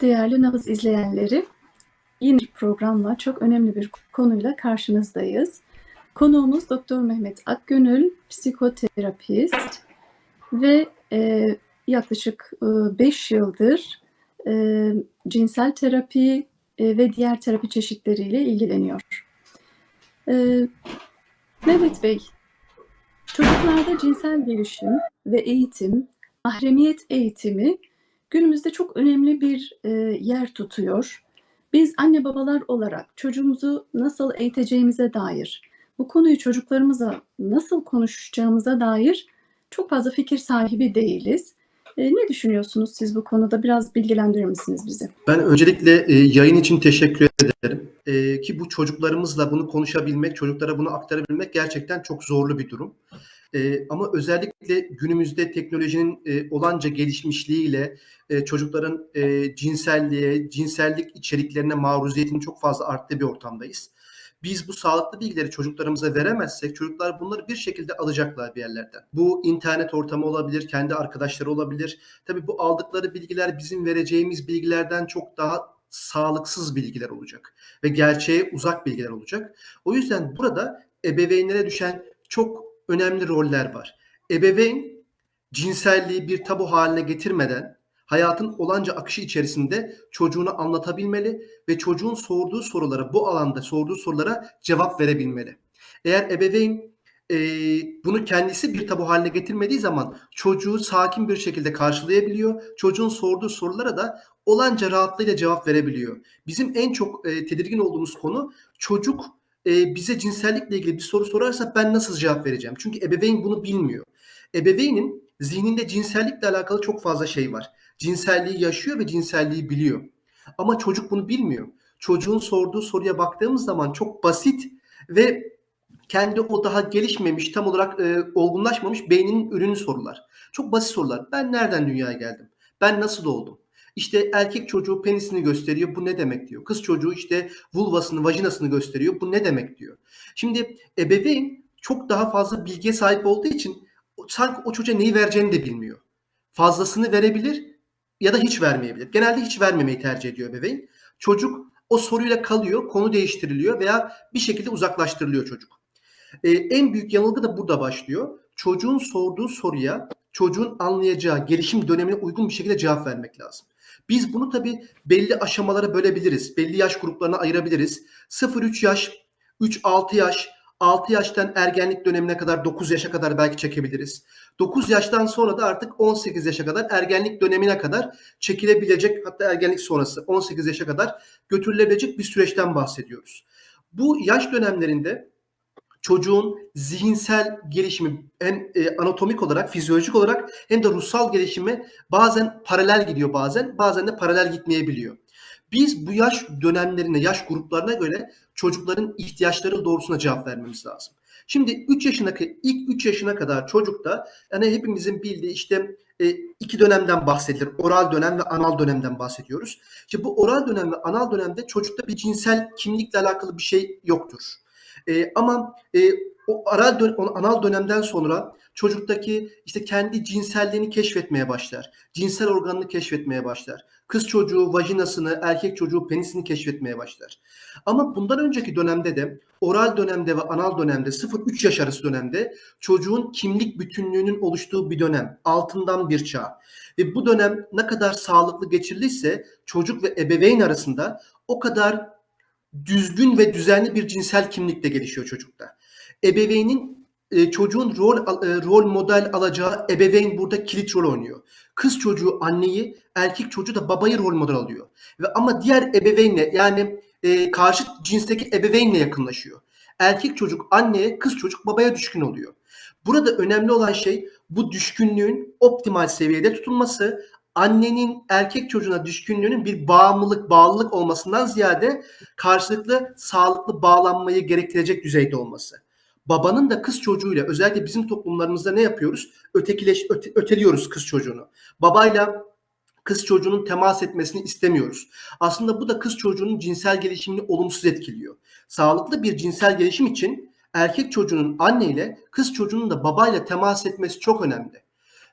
Değerli nabız izleyenleri, yine bir programla çok önemli bir konuyla karşınızdayız. Konuğumuz Doktor Mehmet Akgönül, psikoterapist ve e, yaklaşık 5 yıldır e, cinsel terapi e, ve diğer terapi çeşitleriyle ilgileniyor. E, Mehmet Bey, çocuklarda cinsel gelişim ve eğitim, mahremiyet eğitimi günümüzde çok önemli bir e, yer tutuyor. Biz anne babalar olarak çocuğumuzu nasıl eğiteceğimize dair, bu konuyu çocuklarımıza nasıl konuşacağımıza dair çok fazla fikir sahibi değiliz. E, ne düşünüyorsunuz siz bu konuda? Biraz bilgilendirir misiniz bizi? Ben öncelikle e, yayın için teşekkür ederim. E, ki bu çocuklarımızla bunu konuşabilmek, çocuklara bunu aktarabilmek gerçekten çok zorlu bir durum. E, ama özellikle günümüzde teknolojinin e, olanca gelişmişliğiyle e, çocukların e, cinselliğe, cinsellik içeriklerine maruziyetinin çok fazla arttığı bir ortamdayız. Biz bu sağlıklı bilgileri çocuklarımıza veremezsek çocuklar bunları bir şekilde alacaklar bir yerlerden. Bu internet ortamı olabilir, kendi arkadaşları olabilir. Tabii bu aldıkları bilgiler bizim vereceğimiz bilgilerden çok daha sağlıksız bilgiler olacak ve gerçeğe uzak bilgiler olacak. O yüzden burada ebeveynlere düşen çok önemli roller var. Ebeveyn cinselliği bir tabu haline getirmeden hayatın olanca akışı içerisinde çocuğuna anlatabilmeli ve çocuğun sorduğu sorulara, bu alanda sorduğu sorulara cevap verebilmeli. Eğer ebeveyn e, bunu kendisi bir tabu haline getirmediği zaman çocuğu sakin bir şekilde karşılayabiliyor. Çocuğun sorduğu sorulara da olanca rahatlığıyla cevap verebiliyor. Bizim en çok e, tedirgin olduğumuz konu çocuk e, bize cinsellikle ilgili bir soru sorarsa ben nasıl cevap vereceğim? Çünkü ebeveyn bunu bilmiyor. Ebeveynin zihninde cinsellikle alakalı çok fazla şey var. Cinselliği yaşıyor ve cinselliği biliyor. Ama çocuk bunu bilmiyor. Çocuğun sorduğu soruya baktığımız zaman çok basit ve kendi o daha gelişmemiş, tam olarak e, olgunlaşmamış beyninin ürünü sorular. Çok basit sorular. Ben nereden dünyaya geldim? Ben nasıl doğdum? İşte erkek çocuğu penisini gösteriyor. Bu ne demek diyor. Kız çocuğu işte vulvasını, vajinasını gösteriyor. Bu ne demek diyor. Şimdi ebeveyn çok daha fazla bilgiye sahip olduğu için sanki o çocuğa neyi vereceğini de bilmiyor. Fazlasını verebilir ya da hiç vermeyebilir. Genelde hiç vermemeyi tercih ediyor ebeveyn. Çocuk o soruyla kalıyor, konu değiştiriliyor veya bir şekilde uzaklaştırılıyor çocuk. Ee, en büyük yanılgı da burada başlıyor. Çocuğun sorduğu soruya çocuğun anlayacağı gelişim dönemine uygun bir şekilde cevap vermek lazım. Biz bunu tabii belli aşamalara bölebiliriz. Belli yaş gruplarına ayırabiliriz. 0-3 yaş, 3-6 yaş, 6 yaştan ergenlik dönemine kadar 9 yaşa kadar belki çekebiliriz. 9 yaştan sonra da artık 18 yaşa kadar ergenlik dönemine kadar çekilebilecek hatta ergenlik sonrası 18 yaşa kadar götürülebilecek bir süreçten bahsediyoruz. Bu yaş dönemlerinde çocuğun zihinsel gelişimi hem e, anatomik olarak, fizyolojik olarak hem de ruhsal gelişimi bazen paralel gidiyor bazen, bazen de paralel gitmeyebiliyor. Biz bu yaş dönemlerine, yaş gruplarına göre çocukların ihtiyaçları doğrusuna cevap vermemiz lazım. Şimdi 3 yaşına ilk 3 yaşına kadar çocukta yani hepimizin bildiği işte e, iki dönemden bahsedilir. Oral dönem ve anal dönemden bahsediyoruz. İşte bu oral dönem ve anal dönemde çocukta bir cinsel kimlikle alakalı bir şey yoktur. E, ama e, o aral dön anal dönemden sonra çocuktaki işte kendi cinselliğini keşfetmeye başlar. Cinsel organını keşfetmeye başlar. Kız çocuğu vajinasını, erkek çocuğu penisini keşfetmeye başlar. Ama bundan önceki dönemde de oral dönemde ve anal dönemde 0-3 yaş arası dönemde çocuğun kimlik bütünlüğünün oluştuğu bir dönem. Altından bir çağ. Ve bu dönem ne kadar sağlıklı geçirilirse çocuk ve ebeveyn arasında o kadar düzgün ve düzenli bir cinsel kimlik de gelişiyor çocukta. Ebeveynin e, çocuğun rol e, rol model alacağı ebeveyn burada kilit rol oynuyor. Kız çocuğu anneyi, erkek çocuğu da babayı rol model alıyor. Ve ama diğer ebeveynle yani e, karşı cinsteki ebeveynle yakınlaşıyor. Erkek çocuk anneye, kız çocuk babaya düşkün oluyor. Burada önemli olan şey bu düşkünlüğün optimal seviyede tutulması, annenin erkek çocuğuna düşkünlüğünün bir bağımlılık, bağlılık olmasından ziyade karşılıklı sağlıklı bağlanmayı gerektirecek düzeyde olması. Babanın da kız çocuğuyla özellikle bizim toplumlarımızda ne yapıyoruz? Ötekileş, öte, öteliyoruz kız çocuğunu. Babayla kız çocuğunun temas etmesini istemiyoruz. Aslında bu da kız çocuğunun cinsel gelişimini olumsuz etkiliyor. Sağlıklı bir cinsel gelişim için erkek çocuğunun anneyle, kız çocuğunun da babayla temas etmesi çok önemli.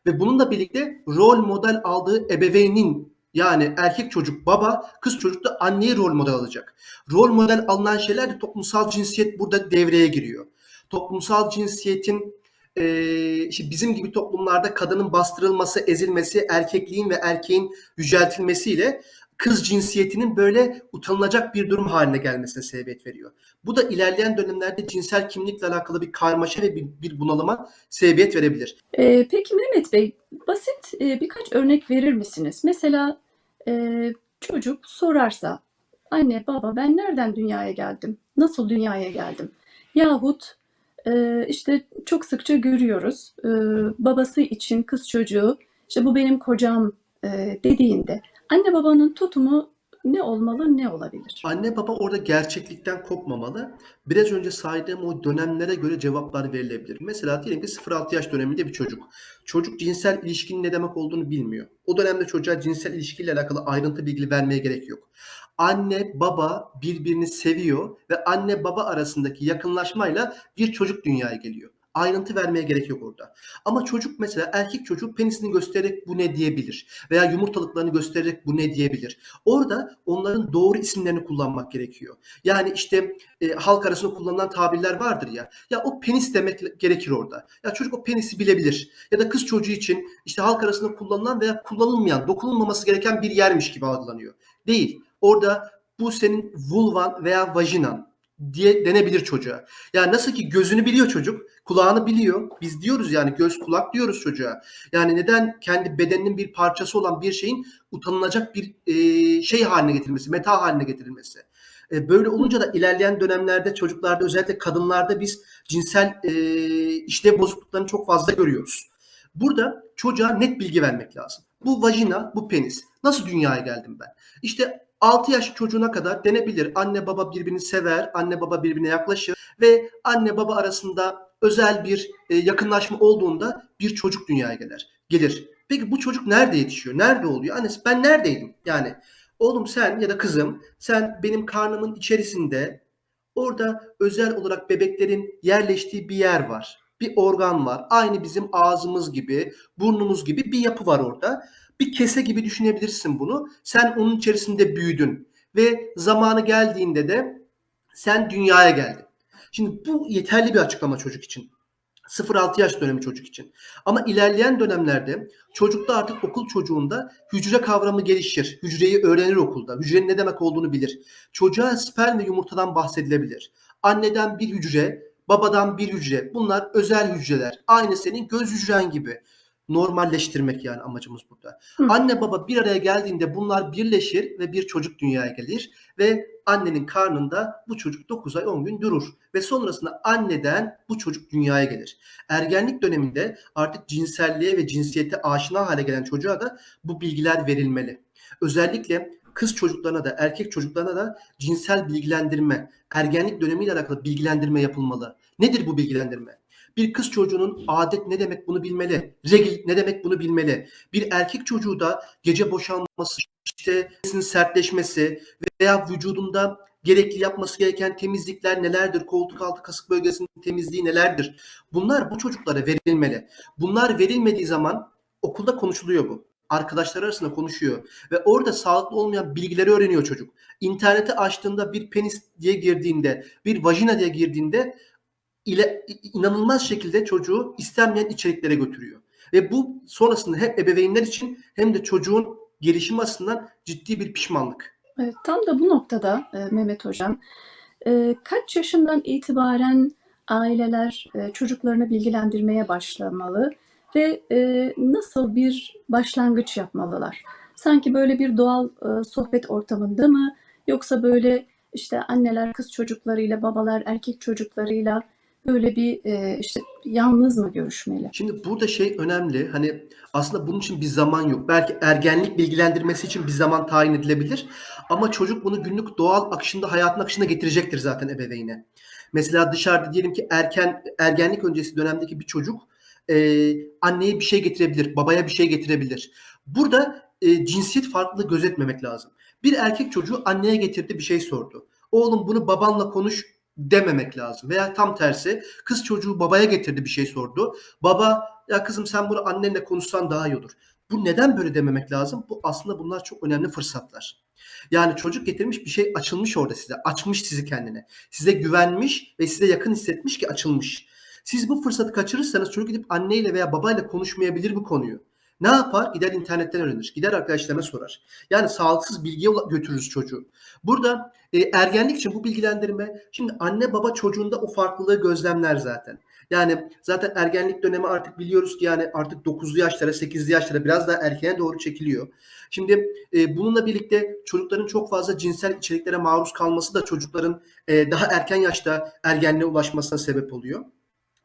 Ve bununla birlikte rol model aldığı ebeveynin Yani erkek çocuk baba, kız çocuk da anneyi rol model alacak. Rol model alınan şeyler de toplumsal cinsiyet burada devreye giriyor. Toplumsal cinsiyetin eee, işte bizim gibi toplumlarda kadının bastırılması, ezilmesi, erkekliğin ve erkeğin yüceltilmesiyle kız cinsiyetinin böyle utanılacak bir durum haline gelmesine sebebiyet veriyor. Bu da ilerleyen dönemlerde cinsel kimlikle alakalı bir karmaşa ve bir, bir bunalıma sebebiyet verebilir. Ee, peki Mehmet Bey, basit e, birkaç örnek verir misiniz? Mesela e, çocuk sorarsa, anne baba ben nereden dünyaya geldim? Nasıl dünyaya geldim? Yahut e, işte çok sıkça görüyoruz e, babası için kız çocuğu, işte bu benim kocam e, dediğinde anne babanın tutumu ne olmalı, ne olabilir? Anne baba orada gerçeklikten kopmamalı. Biraz önce saydığım o dönemlere göre cevaplar verilebilir. Mesela diyelim ki 0-6 yaş döneminde bir çocuk. Çocuk cinsel ilişkinin ne demek olduğunu bilmiyor. O dönemde çocuğa cinsel ilişkiyle alakalı ayrıntı bilgi vermeye gerek yok. Anne baba birbirini seviyor ve anne baba arasındaki yakınlaşmayla bir çocuk dünyaya geliyor. Ayrıntı vermeye gerek yok orada. Ama çocuk mesela erkek çocuk penisini göstererek bu ne diyebilir veya yumurtalıklarını göstererek bu ne diyebilir. Orada onların doğru isimlerini kullanmak gerekiyor. Yani işte e, halk arasında kullanılan tabirler vardır ya. Ya o penis demek gerekir orada. Ya çocuk o penisi bilebilir. Ya da kız çocuğu için işte halk arasında kullanılan veya kullanılmayan, dokunulmaması gereken bir yermiş gibi algılanıyor. Değil. Orada bu senin vulvan veya vajinan diye denebilir çocuğa. Yani nasıl ki gözünü biliyor çocuk, kulağını biliyor. Biz diyoruz yani göz kulak diyoruz çocuğa. Yani neden kendi bedeninin bir parçası olan bir şeyin utanılacak bir e, şey haline getirilmesi, meta haline getirilmesi. E, böyle olunca da ilerleyen dönemlerde çocuklarda özellikle kadınlarda biz cinsel e, işlev bozukluklarını çok fazla görüyoruz. Burada çocuğa net bilgi vermek lazım. Bu vajina, bu penis. Nasıl dünyaya geldim ben? İşte 6 yaş çocuğuna kadar denebilir. Anne baba birbirini sever, anne baba birbirine yaklaşır ve anne baba arasında özel bir e, yakınlaşma olduğunda bir çocuk dünyaya gelir. Gelir. Peki bu çocuk nerede yetişiyor? Nerede oluyor? Annesi ben neredeydim? Yani oğlum sen ya da kızım sen benim karnımın içerisinde orada özel olarak bebeklerin yerleştiği bir yer var. Bir organ var. Aynı bizim ağzımız gibi, burnumuz gibi bir yapı var orada. Bir kese gibi düşünebilirsin bunu. Sen onun içerisinde büyüdün ve zamanı geldiğinde de sen dünyaya geldin. Şimdi bu yeterli bir açıklama çocuk için. 0-6 yaş dönemi çocuk için. Ama ilerleyen dönemlerde çocukta artık okul çocuğunda hücre kavramı gelişir. Hücreyi öğrenir okulda. Hücrenin ne demek olduğunu bilir. Çocuğa sperm ve yumurtadan bahsedilebilir. Anneden bir hücre, babadan bir hücre. Bunlar özel hücreler. Aynı senin göz hücren gibi. Normalleştirmek yani amacımız burada. Hı. Anne baba bir araya geldiğinde bunlar birleşir ve bir çocuk dünyaya gelir ve annenin karnında bu çocuk 9 ay 10 gün durur ve sonrasında anneden bu çocuk dünyaya gelir. Ergenlik döneminde artık cinselliğe ve cinsiyete aşina hale gelen çocuğa da bu bilgiler verilmeli. Özellikle kız çocuklarına da erkek çocuklarına da cinsel bilgilendirme, ergenlik dönemiyle alakalı bilgilendirme yapılmalı. Nedir bu bilgilendirme? Bir kız çocuğunun adet ne demek bunu bilmeli. Regl ne demek bunu bilmeli. Bir erkek çocuğu da gece boşalması, işte sertleşmesi veya vücudunda gerekli yapması gereken temizlikler nelerdir? Koltuk altı kasık bölgesinin temizliği nelerdir? Bunlar bu çocuklara verilmeli. Bunlar verilmediği zaman okulda konuşuluyor bu. Arkadaşlar arasında konuşuyor ve orada sağlıklı olmayan bilgileri öğreniyor çocuk. İnterneti açtığında bir penis diye girdiğinde, bir vajina diye girdiğinde ile inanılmaz şekilde çocuğu istenmeyen içeriklere götürüyor. Ve bu sonrasında hem ebeveynler için hem de çocuğun gelişimi açısından ciddi bir pişmanlık. Evet, tam da bu noktada e, Mehmet Hocam, e, kaç yaşından itibaren aileler e, çocuklarını bilgilendirmeye başlamalı ve nasıl bir başlangıç yapmalılar? Sanki böyle bir doğal sohbet ortamında mı yoksa böyle işte anneler kız çocuklarıyla, babalar erkek çocuklarıyla böyle bir e, işte yalnız mı görüşmeli? Şimdi burada şey önemli. Hani aslında bunun için bir zaman yok. Belki ergenlik bilgilendirmesi için bir zaman tayin edilebilir. Ama çocuk bunu günlük doğal akışında, hayatın akışına getirecektir zaten ebeveyne. Mesela dışarıda diyelim ki erken ergenlik öncesi dönemdeki bir çocuk e, anneye bir şey getirebilir, babaya bir şey getirebilir. Burada e, cinsiyet farklılığı gözetmemek lazım. Bir erkek çocuğu anneye getirdi bir şey sordu. Oğlum bunu babanla konuş dememek lazım. Veya tam tersi kız çocuğu babaya getirdi bir şey sordu. Baba ya kızım sen bunu annenle konuşsan daha iyi olur. Bu neden böyle dememek lazım? Bu aslında bunlar çok önemli fırsatlar. Yani çocuk getirmiş bir şey açılmış orada size. Açmış sizi kendine. Size güvenmiş ve size yakın hissetmiş ki açılmış. Siz bu fırsatı kaçırırsanız çocuk gidip anneyle veya babayla konuşmayabilir bu konuyu. Ne yapar? Gider internetten öğrenir. Gider arkadaşlarına sorar. Yani sağlıksız bilgiye götürürüz çocuğu. Burada e, ergenlik için bu bilgilendirme şimdi anne baba çocuğunda o farklılığı gözlemler zaten. Yani zaten ergenlik dönemi artık biliyoruz ki yani artık 9'lu yaşlara 8'li yaşlara biraz daha erkene doğru çekiliyor. Şimdi e, bununla birlikte çocukların çok fazla cinsel içeriklere maruz kalması da çocukların e, daha erken yaşta ergenliğe ulaşmasına sebep oluyor.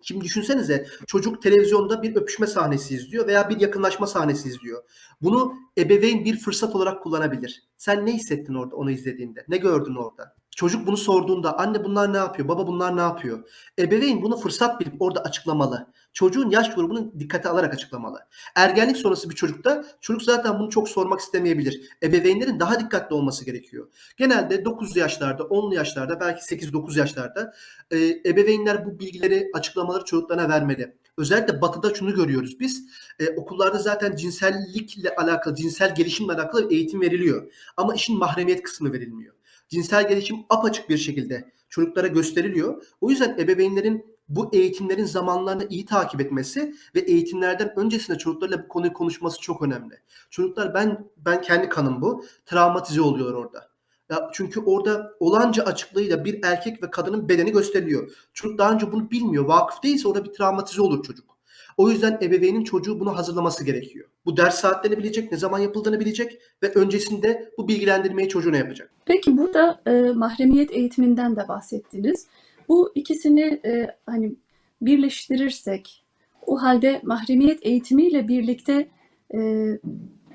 Şimdi düşünsenize çocuk televizyonda bir öpüşme sahnesi izliyor veya bir yakınlaşma sahnesi izliyor. Bunu ebeveyn bir fırsat olarak kullanabilir. Sen ne hissettin orada onu izlediğinde? Ne gördün orada? Çocuk bunu sorduğunda anne bunlar ne yapıyor? Baba bunlar ne yapıyor? Ebeveyn bunu fırsat bilip orada açıklamalı. Çocuğun yaş grubunu dikkate alarak açıklamalı. Ergenlik sonrası bir çocukta çocuk zaten bunu çok sormak istemeyebilir. Ebeveynlerin daha dikkatli olması gerekiyor. Genelde 9'lu yaşlarda, 10'lu yaşlarda, belki 8-9 yaşlarda e, ebeveynler bu bilgileri, açıklamaları çocuklarına vermeli. Özellikle batıda şunu görüyoruz biz. E, okullarda zaten cinsellikle alakalı, cinsel gelişimle alakalı eğitim veriliyor. Ama işin mahremiyet kısmı verilmiyor. Cinsel gelişim apaçık bir şekilde çocuklara gösteriliyor. O yüzden ebeveynlerin bu eğitimlerin zamanlarını iyi takip etmesi ve eğitimlerden öncesinde çocuklarla bu konuyu konuşması çok önemli. Çocuklar ben ben kendi kanım bu. Travmatize oluyorlar orada. Ya çünkü orada olanca açıklığıyla bir erkek ve kadının bedeni gösteriliyor. Çocuk daha önce bunu bilmiyor. Vakıf değilse orada bir travmatize olur çocuk. O yüzden ebeveynin çocuğu bunu hazırlaması gerekiyor. Bu ders saatlerini bilecek, ne zaman yapıldığını bilecek ve öncesinde bu bilgilendirmeyi çocuğuna yapacak. Peki burada e, mahremiyet eğitiminden de bahsettiniz. Bu ikisini e, hani birleştirirsek o halde mahremiyet eğitimiyle birlikte e,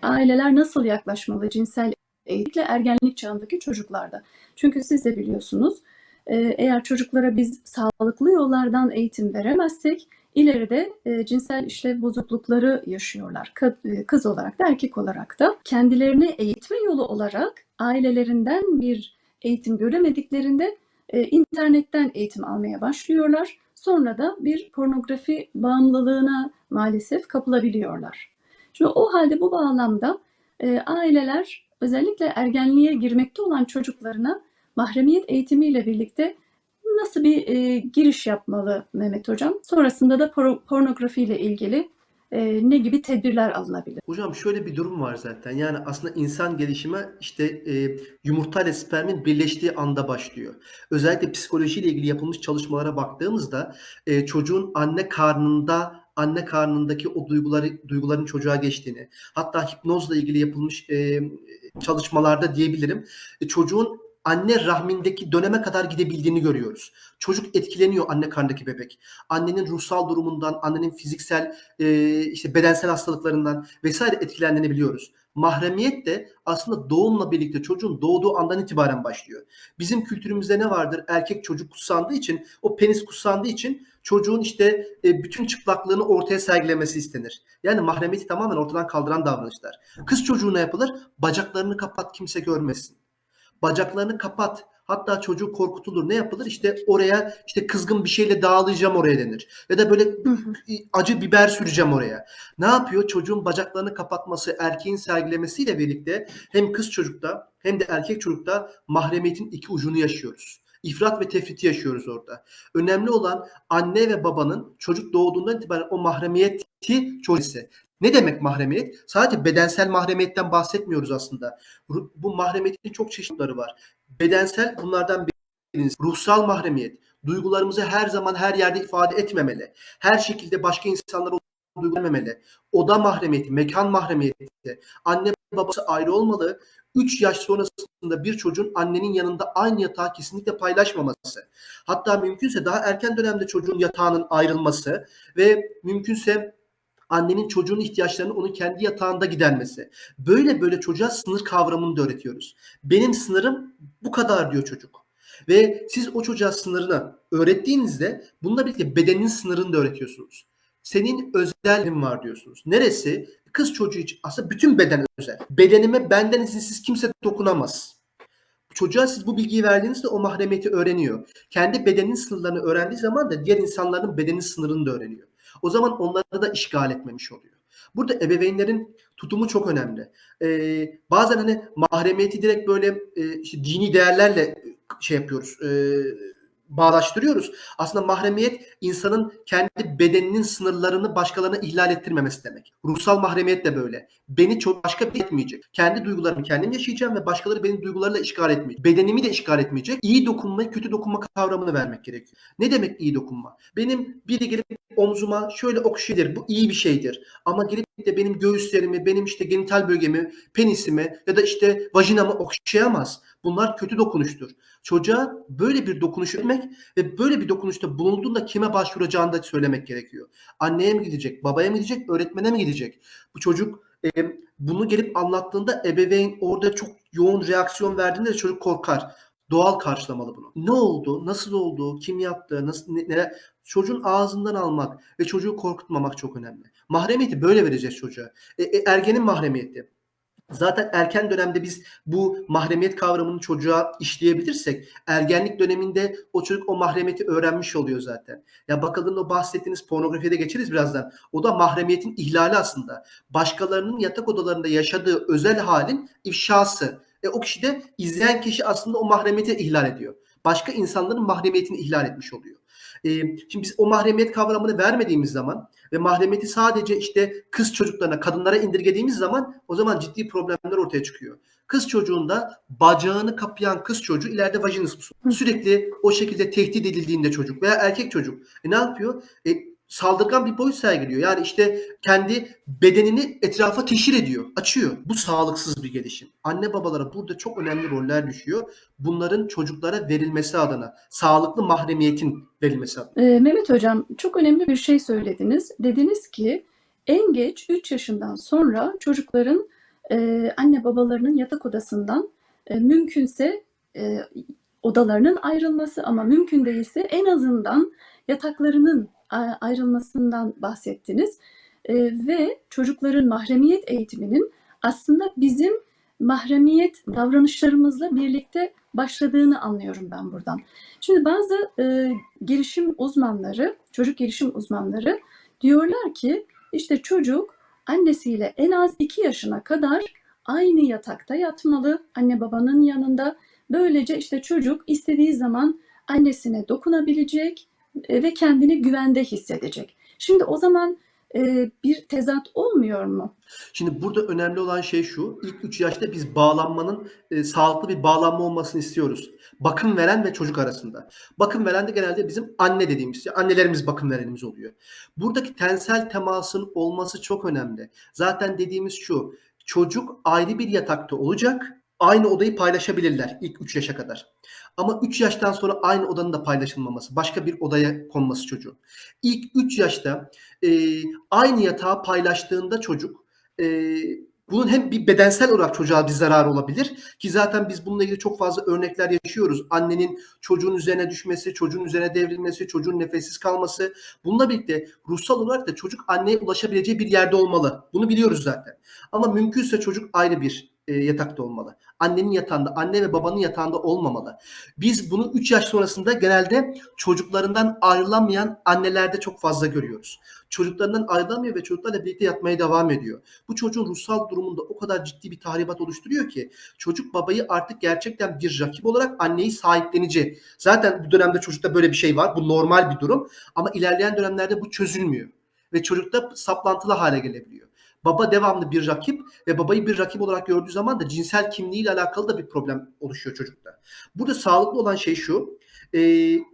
aileler nasıl yaklaşmalı cinsel eğitimle ergenlik çağındaki çocuklarda? Çünkü siz de biliyorsunuz e, eğer çocuklara biz sağlıklı yollardan eğitim veremezsek ileride e, cinsel işlev bozuklukları yaşıyorlar. E, Kız olarak da erkek olarak da kendilerini eğitme yolu olarak ailelerinden bir eğitim göremediklerinde e, internetten eğitim almaya başlıyorlar. Sonra da bir pornografi bağımlılığına maalesef kapılabiliyorlar. Şimdi o halde bu bağlamda e, aileler özellikle ergenliğe girmekte olan çocuklarına mahremiyet eğitimiyle birlikte nasıl bir e, giriş yapmalı Mehmet Hocam? Sonrasında da por- pornografiyle ilgili e, ne gibi tedbirler alınabilir? Hocam şöyle bir durum var zaten. Yani aslında insan gelişimi işte e, yumurta ile spermin birleştiği anda başlıyor. Özellikle psikolojiyle ilgili yapılmış çalışmalara baktığımızda e, çocuğun anne karnında anne karnındaki o duyguları duyguların çocuğa geçtiğini, hatta hipnozla ilgili yapılmış e, çalışmalarda diyebilirim. E, çocuğun anne rahmindeki döneme kadar gidebildiğini görüyoruz. Çocuk etkileniyor anne karnındaki bebek. Annenin ruhsal durumundan, annenin fiziksel e, işte bedensel hastalıklarından vesaire etkilendiğini biliyoruz. Mahremiyet de aslında doğumla birlikte çocuğun doğduğu andan itibaren başlıyor. Bizim kültürümüzde ne vardır? Erkek çocuk kutsandığı için, o penis kutsandığı için çocuğun işte e, bütün çıplaklığını ortaya sergilemesi istenir. Yani mahremiyeti tamamen ortadan kaldıran davranışlar. Kız çocuğuna yapılır, bacaklarını kapat kimse görmesin. Bacaklarını kapat. Hatta çocuk korkutulur. Ne yapılır? İşte oraya işte kızgın bir şeyle dağılayacağım oraya denir. Ya da böyle acı biber süreceğim oraya. Ne yapıyor? Çocuğun bacaklarını kapatması, erkeğin sergilemesiyle birlikte hem kız çocukta hem de erkek çocukta mahremiyetin iki ucunu yaşıyoruz. İfrat ve tefriti yaşıyoruz orada. Önemli olan anne ve babanın çocuk doğduğundan itibaren o mahremiyeti çocuğu ne demek mahremiyet? Sadece bedensel mahremiyetten bahsetmiyoruz aslında. Bu mahremiyetin çok çeşitleri var. Bedensel bunlardan birincisi. Ruhsal mahremiyet. Duygularımızı her zaman her yerde ifade etmemeli. Her şekilde başka insanlara duygulamamalı. Oda mahremiyeti, mekan mahremiyeti. Anne babası ayrı olmalı. 3 yaş sonrasında bir çocuğun annenin yanında aynı yatağı kesinlikle paylaşmaması. Hatta mümkünse daha erken dönemde çocuğun yatağının ayrılması ve mümkünse annenin çocuğun ihtiyaçlarını onun kendi yatağında gidermesi. Böyle böyle çocuğa sınır kavramını da öğretiyoruz. Benim sınırım bu kadar diyor çocuk. Ve siz o çocuğa sınırını öğrettiğinizde bununla birlikte bedenin sınırını da öğretiyorsunuz. Senin özelliğin var diyorsunuz. Neresi? Kız çocuğu için aslında bütün beden özel. Bedenime benden izinsiz kimse dokunamaz. Çocuğa siz bu bilgiyi verdiğinizde o mahremiyeti öğreniyor. Kendi bedeninin sınırlarını öğrendiği zaman da diğer insanların bedenin sınırını da öğreniyor. O zaman onları da işgal etmemiş oluyor. Burada ebeveynlerin tutumu çok önemli. Ee, bazen hani mahremiyeti direkt böyle e, işte dini değerlerle e, şey yapıyoruz, e, bağdaştırıyoruz. Aslında mahremiyet insanın kendi bedeninin sınırlarını başkalarına ihlal ettirmemesi demek. Ruhsal mahremiyet de böyle. Beni çok başka bir etmeyecek. Kendi duygularımı kendim yaşayacağım ve başkaları benim duygularıyla işgal etmeyecek. Bedenimi de işgal etmeyecek. İyi dokunmayı kötü dokunma kavramını vermek gerekiyor. Ne demek iyi dokunma? Benim biri gelip omzuma şöyle okşayabilir. Bu iyi bir şeydir. Ama gelip de benim göğüslerimi, benim işte genital bölgemi, penisimi ya da işte vajinamı okşayamaz. Bunlar kötü dokunuştur. Çocuğa böyle bir dokunuş etmek ve böyle bir dokunuşta bulunduğunda kime başvuracağını da söylemek gerekiyor. Anneye mi gidecek, babaya mı gidecek, öğretmene mi gidecek? Bu çocuk e, bunu gelip anlattığında ebeveyn orada çok yoğun reaksiyon verdiğinde de çocuk korkar. Doğal karşılamalı bunu. Ne oldu, nasıl oldu, kim yaptı, nasıl ne, neler çocuğun ağzından almak ve çocuğu korkutmamak çok önemli. Mahremiyeti böyle vereceğiz çocuğa. E, e, ergenin mahremiyeti. Zaten erken dönemde biz bu mahremiyet kavramını çocuğa işleyebilirsek ergenlik döneminde o çocuk o mahremiyeti öğrenmiş oluyor zaten. Ya bakıldığında o bahsettiğiniz pornografiye de geçeriz birazdan. O da mahremiyetin ihlali aslında. Başkalarının yatak odalarında yaşadığı özel halin ifşası. E o kişi de izleyen kişi aslında o mahremiyeti ihlal ediyor. Başka insanların mahremiyetini ihlal etmiş oluyor. E, şimdi biz o mahremiyet kavramını vermediğimiz zaman ve mahremiyeti sadece işte kız çocuklarına, kadınlara indirgediğimiz zaman o zaman ciddi problemler ortaya çıkıyor. Kız çocuğunda bacağını kapayan kız çocuğu ileride vajinismus. Sürekli o şekilde tehdit edildiğinde çocuk veya erkek çocuk e ne yapıyor? E, saldırgan bir boyut sergiliyor. Yani işte kendi bedenini etrafa teşhir ediyor, açıyor. Bu sağlıksız bir gelişim. Anne babalara burada çok önemli roller düşüyor. Bunların çocuklara verilmesi adına, sağlıklı mahremiyetin verilmesi adına. Ee, Mehmet Hocam çok önemli bir şey söylediniz. Dediniz ki en geç 3 yaşından sonra çocukların e, anne babalarının yatak odasından e, mümkünse e, odalarının ayrılması ama mümkün değilse en azından yataklarının ayrılmasından bahsettiniz. E, ve çocukların mahremiyet eğitiminin aslında bizim mahremiyet davranışlarımızla birlikte başladığını anlıyorum ben buradan. Şimdi bazı e, gelişim uzmanları, çocuk gelişim uzmanları diyorlar ki işte çocuk annesiyle en az 2 yaşına kadar aynı yatakta yatmalı, anne babanın yanında. Böylece işte çocuk istediği zaman annesine dokunabilecek ve kendini güvende hissedecek. Şimdi o zaman e, bir tezat olmuyor mu? Şimdi burada önemli olan şey şu. İlk 3 yaşta biz bağlanmanın e, sağlıklı bir bağlanma olmasını istiyoruz. Bakım veren ve çocuk arasında. Bakım veren de genelde bizim anne dediğimiz, annelerimiz bakım verenimiz oluyor. Buradaki tensel temasın olması çok önemli. Zaten dediğimiz şu. Çocuk ayrı bir yatakta olacak. Aynı odayı paylaşabilirler ilk 3 yaşa kadar. Ama 3 yaştan sonra aynı odanın da paylaşılmaması, başka bir odaya konması çocuğun. İlk 3 yaşta e, aynı yatağı paylaştığında çocuk e, bunun hem bir bedensel olarak çocuğa bir zararı olabilir ki zaten biz bununla ilgili çok fazla örnekler yaşıyoruz. Annenin çocuğun üzerine düşmesi, çocuğun üzerine devrilmesi, çocuğun nefessiz kalması. Bununla birlikte ruhsal olarak da çocuk anneye ulaşabileceği bir yerde olmalı. Bunu biliyoruz zaten. Ama mümkünse çocuk ayrı bir e, yatakta olmalı. Annenin yatağında, anne ve babanın yatağında olmamalı. Biz bunu 3 yaş sonrasında genelde çocuklarından ayrılamayan annelerde çok fazla görüyoruz. Çocuklarından ayrılamıyor ve çocuklarla birlikte yatmaya devam ediyor. Bu çocuğun ruhsal durumunda o kadar ciddi bir tahribat oluşturuyor ki çocuk babayı artık gerçekten bir rakip olarak anneyi sahiplenecek. Zaten bu dönemde çocukta böyle bir şey var. Bu normal bir durum. Ama ilerleyen dönemlerde bu çözülmüyor. Ve çocukta saplantılı hale gelebiliyor. Baba devamlı bir rakip ve babayı bir rakip olarak gördüğü zaman da cinsel kimliğiyle alakalı da bir problem oluşuyor çocukta. Burada sağlıklı olan şey şu. E,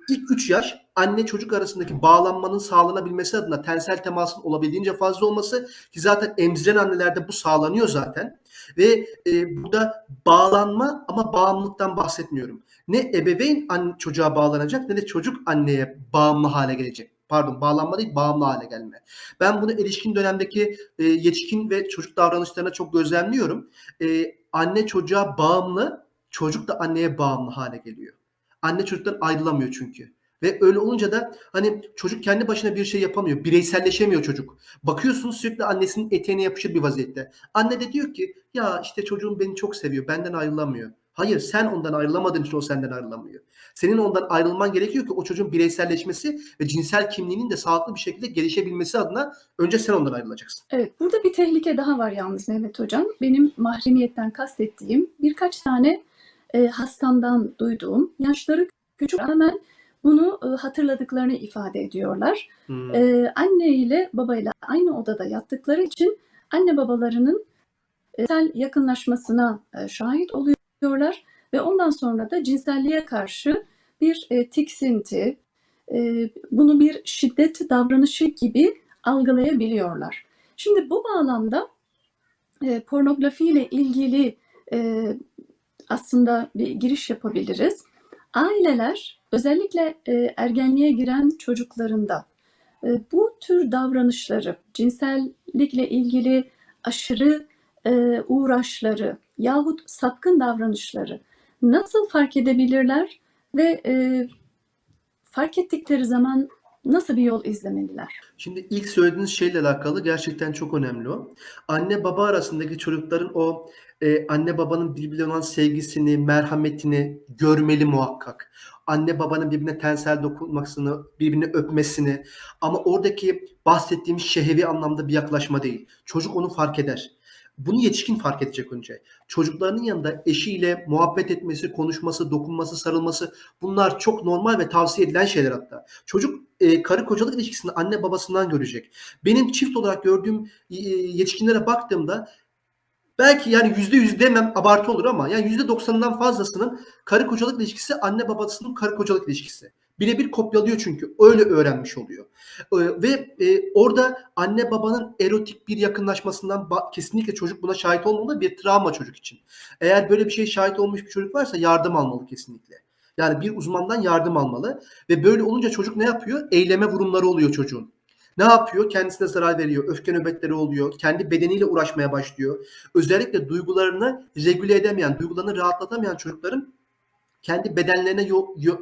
ilk 3 yaş anne çocuk arasındaki bağlanmanın sağlanabilmesi adına tensel temasın olabildiğince fazla olması ki zaten emziren annelerde bu sağlanıyor zaten. Ve e, burada bağlanma ama bağımlılıktan bahsetmiyorum. Ne ebeveyn anne, çocuğa bağlanacak ne de çocuk anneye bağımlı hale gelecek pardon bağlanma değil bağımlı hale gelme. Ben bunu erişkin dönemdeki e, yetişkin ve çocuk davranışlarına çok gözlemliyorum. E, anne çocuğa bağımlı, çocuk da anneye bağımlı hale geliyor. Anne çocuktan ayrılamıyor çünkü. Ve öyle olunca da hani çocuk kendi başına bir şey yapamıyor. Bireyselleşemiyor çocuk. Bakıyorsunuz sürekli annesinin eteğine yapışır bir vaziyette. Anne de diyor ki ya işte çocuğum beni çok seviyor. Benden ayrılamıyor. Hayır sen ondan ayrılamadığın için o senden ayrılamıyor. Senin ondan ayrılman gerekiyor ki o çocuğun bireyselleşmesi ve cinsel kimliğinin de sağlıklı bir şekilde gelişebilmesi adına önce sen ondan ayrılacaksın. Evet, burada bir tehlike daha var yalnız Mehmet Hocam. Benim mahremiyetten kastettiğim birkaç tane e, hastamdan duyduğum yaşları küçük hemen bunu e, hatırladıklarını ifade ediyorlar. Hmm. E, anne ile babayla aynı odada yattıkları için anne babalarının e, yakınlaşmasına e, şahit oluyorlar ve ondan sonra da cinselliğe karşı bir e, tiksinti, e, bunu bir şiddet davranışı gibi algılayabiliyorlar. Şimdi bu bağlamda e, pornografi ile ilgili e, aslında bir giriş yapabiliriz. Aileler özellikle e, ergenliğe giren çocuklarında e, bu tür davranışları, cinsellikle ilgili aşırı e, uğraşları yahut sapkın davranışları nasıl fark edebilirler ve e, fark ettikleri zaman nasıl bir yol izlemeliler? Şimdi ilk söylediğiniz şeyle alakalı gerçekten çok önemli o. Anne baba arasındaki çocukların o e, anne babanın birbirine olan sevgisini, merhametini görmeli muhakkak. Anne babanın birbirine tensel dokunmasını, birbirini öpmesini ama oradaki bahsettiğim şehevi anlamda bir yaklaşma değil. Çocuk onu fark eder. Bunu yetişkin fark edecek önce. Çocuklarının yanında eşiyle muhabbet etmesi, konuşması, dokunması, sarılması bunlar çok normal ve tavsiye edilen şeyler hatta. Çocuk e, karı kocalık ilişkisini anne babasından görecek. Benim çift olarak gördüğüm e, yetişkinlere baktığımda belki yani yüzde yüz demem abartı olur ama yani yüzde doksanından fazlasının karı kocalık ilişkisi anne babasının karı kocalık ilişkisi. Birebir kopyalıyor çünkü öyle öğrenmiş oluyor. Ee, ve e, orada anne babanın erotik bir yakınlaşmasından kesinlikle çocuk buna şahit olmamalı bir travma çocuk için. Eğer böyle bir şey şahit olmuş bir çocuk varsa yardım almalı kesinlikle. Yani bir uzmandan yardım almalı ve böyle olunca çocuk ne yapıyor? Eyleme vurumları oluyor çocuğun. Ne yapıyor? Kendisine zarar veriyor. Öfke nöbetleri oluyor. Kendi bedeniyle uğraşmaya başlıyor. Özellikle duygularını regüle edemeyen, duygularını rahatlatamayan çocukların kendi bedenlerine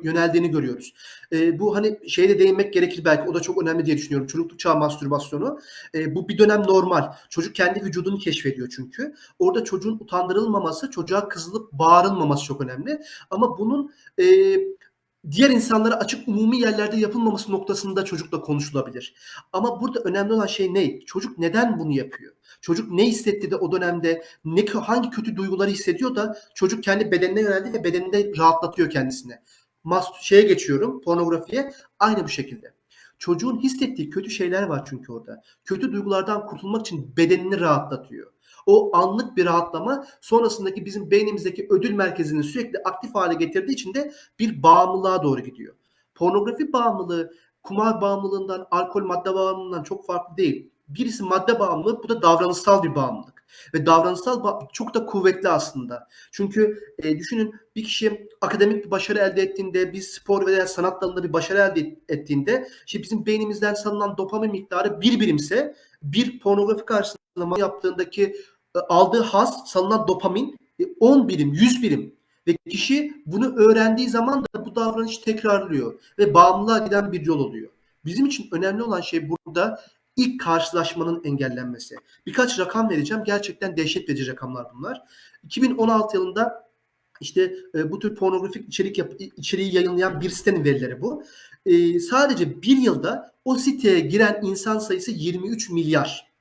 yöneldiğini görüyoruz. Ee, bu hani şeyde değinmek gerekir belki. O da çok önemli diye düşünüyorum. Çocukluk çağı mastürbasyonu. Ee, bu bir dönem normal. Çocuk kendi vücudunu keşfediyor çünkü. Orada çocuğun utandırılmaması, çocuğa kızılıp bağırılmaması çok önemli. Ama bunun e, diğer insanlara açık umumi yerlerde yapılmaması noktasında çocukla konuşulabilir. Ama burada önemli olan şey ne? Çocuk neden bunu yapıyor? Çocuk ne hissetti de o dönemde ne hangi kötü duyguları hissediyor da çocuk kendi bedenine yöneldi ve bedeninde rahatlatıyor kendisini. Mas şeye geçiyorum pornografiye aynı bu şekilde. Çocuğun hissettiği kötü şeyler var çünkü orada. Kötü duygulardan kurtulmak için bedenini rahatlatıyor. O anlık bir rahatlama sonrasındaki bizim beynimizdeki ödül merkezini sürekli aktif hale getirdiği için de bir bağımlılığa doğru gidiyor. Pornografi bağımlılığı kumar bağımlılığından, alkol madde bağımlılığından çok farklı değil. Birisi madde bağımlılığı, bu da davranışsal bir bağımlılık. Ve davranışsal çok da kuvvetli aslında. Çünkü e, düşünün bir kişi akademik bir başarı elde ettiğinde, bir spor veya sanat dalında bir başarı elde ettiğinde, işte bizim beynimizden salınan dopamin miktarı bir birimse, bir pornografi karşısında yaptığındaki aldığı haz, salınan dopamin e, 10 birim, 100 birim. Ve kişi bunu öğrendiği zaman da bu davranışı tekrarlıyor ve bağımlılığa giden bir yol oluyor. Bizim için önemli olan şey burada ilk karşılaşmanın engellenmesi. Birkaç rakam vereceğim. Gerçekten dehşet verici rakamlar bunlar. 2016 yılında işte e, bu tür pornografik içerik yap, içeriği yayınlayan bir sitenin verileri bu. E, sadece bir yılda o siteye giren insan sayısı 23 milyar.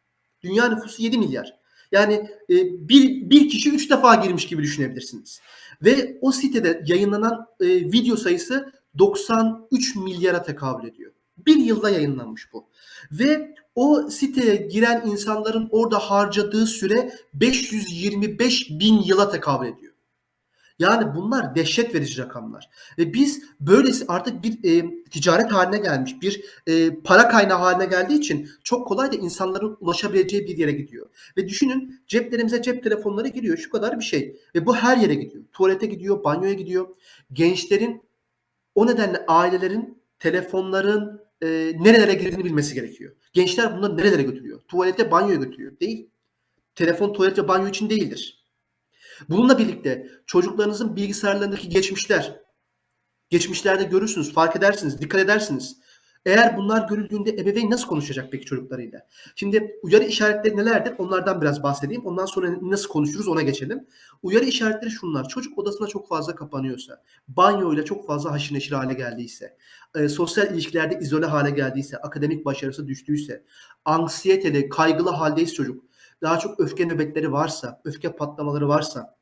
Dünya nüfusu 7 milyar. Yani e, bir, bir kişi 3 defa girmiş gibi düşünebilirsiniz. Ve o sitede yayınlanan e, video sayısı 93 milyara tekabül ediyor. Bir yılda yayınlanmış bu. Ve o siteye giren insanların orada harcadığı süre 525 bin yıla tekabül ediyor. Yani bunlar dehşet verici rakamlar. Ve biz böylesi artık bir e, ticaret haline gelmiş, bir e, para kaynağı haline geldiği için çok kolay da insanların ulaşabileceği bir yere gidiyor. Ve düşünün ceplerimize cep telefonları giriyor şu kadar bir şey. Ve bu her yere gidiyor. Tuvalete gidiyor, banyoya gidiyor. Gençlerin o nedenle ailelerin telefonların e, nerelere girdiğini bilmesi gerekiyor. Gençler bunları nerelere götürüyor? Tuvalete, banyoya götürüyor. Değil. Telefon tuvalet ve banyo için değildir. Bununla birlikte çocuklarınızın bilgisayarlarındaki geçmişler, geçmişlerde görürsünüz, fark edersiniz, dikkat edersiniz. Eğer bunlar görüldüğünde ebeveyn nasıl konuşacak peki çocuklarıyla? Şimdi uyarı işaretleri nelerdir? Onlardan biraz bahsedeyim. Ondan sonra nasıl konuşuruz ona geçelim. Uyarı işaretleri şunlar. Çocuk odasına çok fazla kapanıyorsa, banyoyla çok fazla haşır neşir hale geldiyse, e, sosyal ilişkilerde izole hale geldiyse, akademik başarısı düştüyse, anksiyeteli, kaygılı haldeyiz çocuk. Daha çok öfke nöbetleri varsa, öfke patlamaları varsa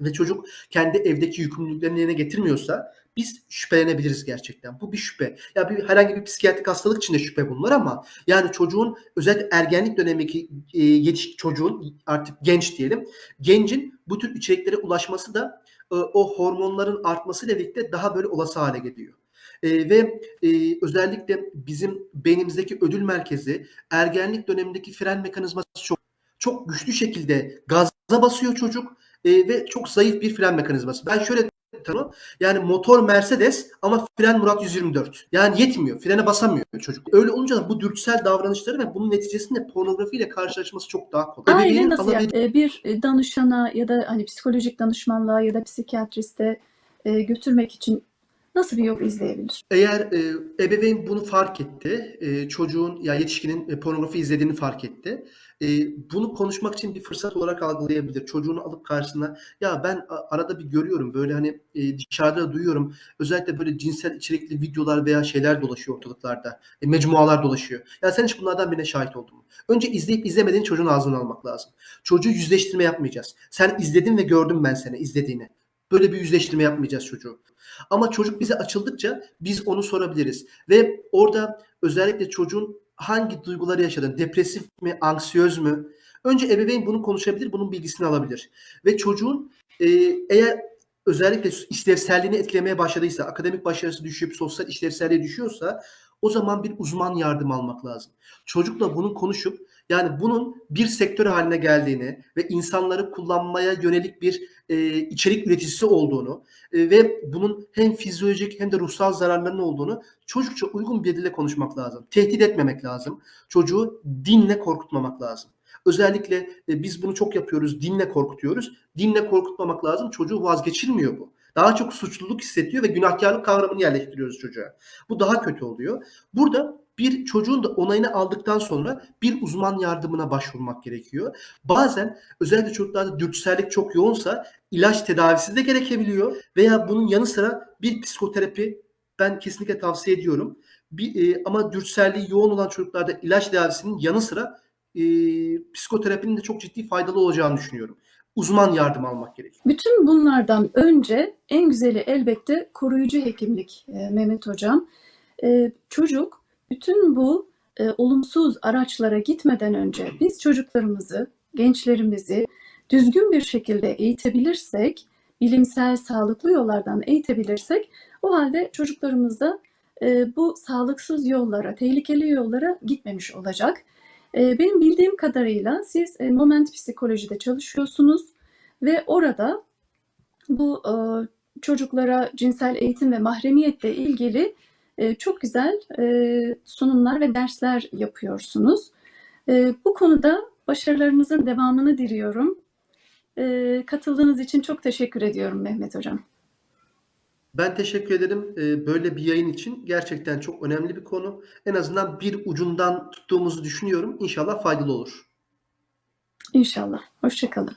ve çocuk kendi evdeki yükümlülüklerini yerine getirmiyorsa biz şüphelenebiliriz gerçekten. Bu bir şüphe. Ya bir herhangi bir psikiyatrik hastalık için de şüphe bunlar ama yani çocuğun özellikle ergenlik dönemindeki e, yetiş çocuğun artık genç diyelim. Gencin bu tür içeriklere ulaşması da e, o hormonların artmasıyla birlikte daha böyle olası hale geliyor. E, ve e, özellikle bizim beynimizdeki ödül merkezi ergenlik dönemindeki fren mekanizması çok çok güçlü şekilde gaza basıyor çocuk e, ve çok zayıf bir fren mekanizması. Ben şöyle tanım yani motor Mercedes ama fren Murat 124. Yani yetmiyor. Frene basamıyor çocuk. Öyle olunca da bu dürtüsel davranışları ve bunun neticesinde pornografiyle karşılaşması çok daha kolay. Aile nasıl yani? alabildiği- E, bir danışana ya da hani psikolojik danışmanlığa ya da psikiyatriste e, götürmek için nasıl bir yol izleyebilir? Eğer e, ebeveyn bunu fark etti, e, çocuğun ya yetişkinin e, pornografi izlediğini fark etti. E, bunu konuşmak için bir fırsat olarak algılayabilir. Çocuğunu alıp karşısına ya ben arada bir görüyorum böyle hani e, dışarıda da duyuyorum. Özellikle böyle cinsel içerikli videolar veya şeyler dolaşıyor ortalıklarda. E, mecmualar dolaşıyor. Ya sen hiç bunlardan birine şahit oldun mu? Önce izleyip izlemediğin çocuğun ağzını almak lazım. Çocuğu yüzleştirme yapmayacağız. Sen izledin ve gördüm ben seni izlediğini. Böyle bir yüzleştirme yapmayacağız çocuğu. Ama çocuk bize açıldıkça biz onu sorabiliriz. Ve orada özellikle çocuğun hangi duyguları yaşadığını, depresif mi, anksiyöz mü? Önce ebeveyn bunu konuşabilir, bunun bilgisini alabilir. Ve çocuğun e, eğer özellikle işlevselliğini etkilemeye başladıysa, akademik başarısı düşüp sosyal işlevselliği düşüyorsa o zaman bir uzman yardım almak lazım. Çocukla bunun konuşup yani bunun bir sektör haline geldiğini ve insanları kullanmaya yönelik bir e, içerik üreticisi olduğunu e, ve bunun hem fizyolojik hem de ruhsal zararlarının olduğunu çocukça uygun bir dille konuşmak lazım. Tehdit etmemek lazım. Çocuğu dinle korkutmamak lazım. Özellikle e, biz bunu çok yapıyoruz. Dinle korkutuyoruz. Dinle korkutmamak lazım. Çocuğu vazgeçirmiyor bu. Daha çok suçluluk hissediyor ve günahkarlık kavramını yerleştiriyoruz çocuğa. Bu daha kötü oluyor. Burada bir çocuğun da onayını aldıktan sonra bir uzman yardımına başvurmak gerekiyor. Bazen özellikle çocuklarda dürtüsellik çok yoğunsa ilaç tedavisi de gerekebiliyor veya bunun yanı sıra bir psikoterapi ben kesinlikle tavsiye ediyorum. Bir, e, ama dürtüselliği yoğun olan çocuklarda ilaç tedavisinin yanı sıra e, psikoterapinin de çok ciddi faydalı olacağını düşünüyorum. Uzman yardım almak gerekiyor. Bütün bunlardan önce en güzeli elbette koruyucu hekimlik e, Mehmet Hocam. E, çocuk bütün bu e, olumsuz araçlara gitmeden önce biz çocuklarımızı, gençlerimizi düzgün bir şekilde eğitebilirsek, bilimsel, sağlıklı yollardan eğitebilirsek o halde çocuklarımız da e, bu sağlıksız yollara, tehlikeli yollara gitmemiş olacak. E, benim bildiğim kadarıyla siz e, Moment Psikoloji'de çalışıyorsunuz ve orada bu e, çocuklara cinsel eğitim ve mahremiyetle ilgili e, çok güzel e, sunumlar ve dersler yapıyorsunuz. E, bu konuda başarılarınızın devamını diliyorum. E, katıldığınız için çok teşekkür ediyorum Mehmet Hocam. Ben teşekkür ederim böyle bir yayın için. Gerçekten çok önemli bir konu. En azından bir ucundan tuttuğumuzu düşünüyorum. İnşallah faydalı olur. İnşallah. Hoşçakalın.